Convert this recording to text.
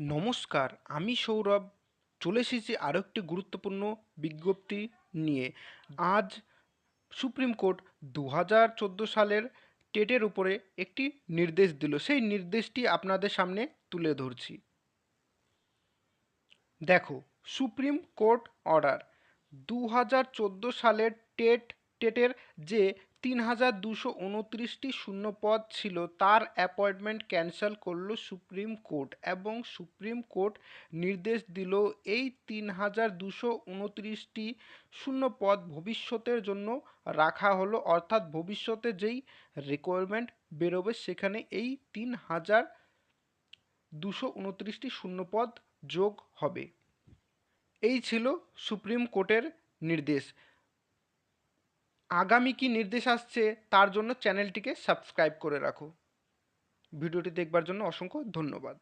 নমস্কার, আমি সৌরভ। চলে এসেছি আরও একটি গুরুত্বপূর্ণ বিজ্ঞপ্তি নিয়ে। আজ সুপ্রিম কোর্ট দু হাজার চোদ্দ সালের টেটের উপরে একটি নির্দেশ দিল। সেই নির্দেশটি আপনাদের সামনে তুলে ধরছি। দেখো, সুপ্রিম কোর্ট অর্ডার। দু হাজার চোদ্দ সালের টেট, টেটের যে তিন হাজার দুশো উনত্রিশটি শূন্যপদ ছিল। তার অ্যাপয়েন্টমেন্ট ক্যান্সেল করল সুপ্রিম কোর্ট এবং সুপ্রিম কোর্ট নির্দেশ দিল এই তিন হাজার দুশো উনত্রিশটি শূন্যপদ ভবিষ্যতের জন্য রাখা হলো। অর্থাৎ ভবিষ্যতে যেই রিকোয়ারমেন্ট বেরোবে, সেখানে এই তিন হাজার দুশো উনত্রিশটি শূন্যপদ যোগ হবে। এই ছিল সুপ্রিম কোর্টের নির্দেশ। আগামী কি নির্দেশ আসছে তার জন্য চ্যানেলটিকে সাবস্ক্রাইব করে রাখো। ভিডিওটি দেখবার জন্য অসংখ্য ধন্যবাদ।